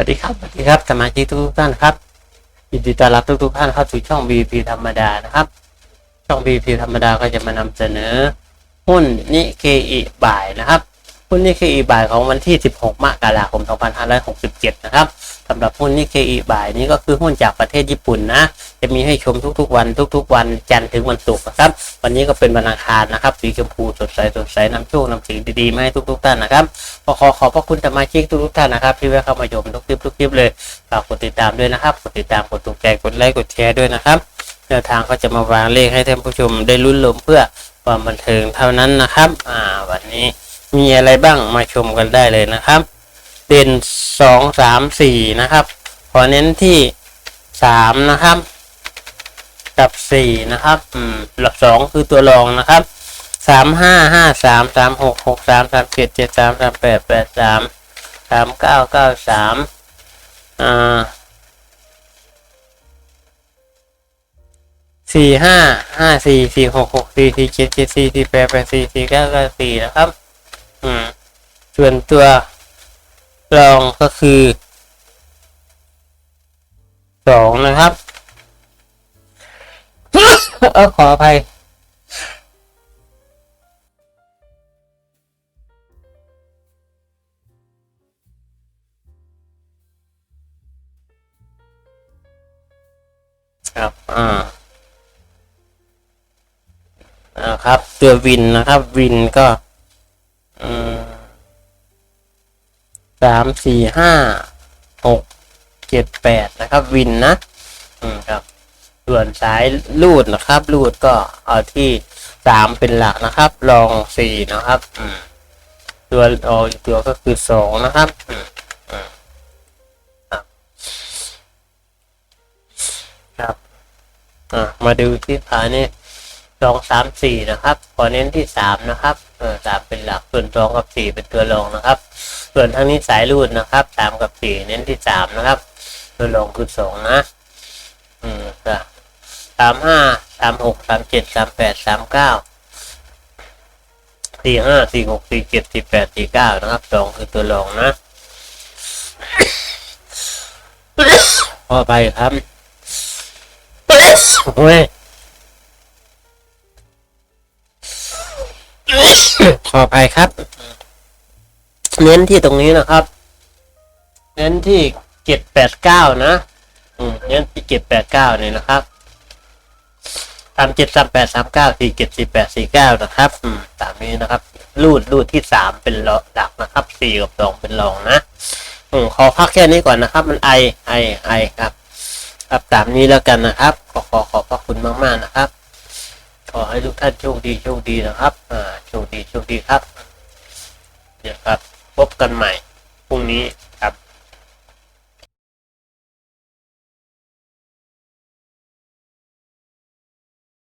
วัสดีครับสวัสดีครับสมาชิกทุกท่านครับยินดีต้อนรับทุกๆท่านเข้าสู่ช่อง VP ธรรมดานะครับ ช่อง VP ธรรมดาก็จะมานำเสนอ หุ้นนิเคอิบ่ายนะครับ หุ้นนิเคอิบ่ายของวันที่ 16 มกราคม 2567 นะครับสำหรับหุ้นนิเคอิบ่ายนี้ก็คือหุ้นจากประเทศญี่ปุ่นนะ จะมีให้ชมทุกๆวันทุก ๆ วันจันทร์ถึงวันศุกร์นะครับ วันนี้ก็เป็นวันอังคารนะครับ สีชมพูสดใสสดใสนำโชคนำสิ่งดีๆมาให้ทุกๆท่านนะครับก็ขอขอบพระคุณสมาชิกทุกๆท่านนะครับ ที่แวะเข้ามาชมทุกคลิปทุกคลิปเลยฝากกดติดตามด้วยนะครับกดติดตามกดถูกใจกดไลค์กดแชร์ด้วยนะครับแนวทางก็จะมาวางเลขให้ท่านผู้ชมได้ลุ้นลมเพื่อความบันเทิงเท่านั้นนะครับ อ่า วันนี้ มีอะไรบ้างมาชมกันได้เลยนะครับ เด่นสองสามสี่นะครับ ขอเน้นที่สามนะครับ กับสี่นะครับอืมหลักสองคือตัวรองนะครับสามห้าห้าสามสามหกหกสามสามเจ็ดเจ็ดสามสามแปดแปดสามสามเก้าเก้าสามอ่าสี่ห้าห้าสี่สี่หกหกสี่สี่เจ็ดเจ็ดสี่สี่แปดแปดสี่สี่เก้าเก้าสี่นะครับ ส่วนตัวรองก็คือสองนะครับเออขออภัยครับอ่าอ่าครับ ตัววินนะครับ วินก็ สามสี่ห้าหกเจ็ดแปดนะครับ วินนะ อืมครับ ส่วนสายลูดนะครับลูดก็เอาที่สามเป็นหลักนะครับรองสี่นะครับ อืมตัวออกตัวก็คือสองนะครับอืมอืมครับ อ่า มาดูที่ฐานนี่สองสามสี่นะครับ ขอเน้นที่สามนะครับ เออสามเป็นหลัก ส่วนสองกับสี่เป็นตัวรองนะครับ ส่วนทั้งนี้สายรูดนะครับสามกับสี่เน้นที่สามนะครับตัวรองคือสองนะ อืมครับสามห้าสามหกสามเจ็ดสามแปดสามเก้าสี่ห้าสี่หกสี่เจ็ดสี่แปดสี่เก้านะครับสองคือตัวรองนะพอไปครับโอ้ยขอไปครับ เน้นที่ตรงนี้นะครับ เน้นที่เจ็ดแปดเก้านะ อืมเน้นที่เจ็ดแปดเก้านี่นะครับสามเจ็ดสามแปดสามเก้าสี่เจ็ดสี่แปดสี่เก้านะครับ อืมตามนี้นะครับ รูดรูดที่สามเป็นรองดักนะครับสี่กับสองเป็นรองนะอืมขอพักแค่นี้ก่อนนะครับ มันไอไอไอครับ ครับตามนี้แล้วกันนะครับ ขอขอขอบพระคุณมาก ๆ นะครับ ขอให้ทุกท่านโชคดีโชคดีนะครับ อ่าโชคดีโชคดีครับ พบกันใหม่พรุ่งนี้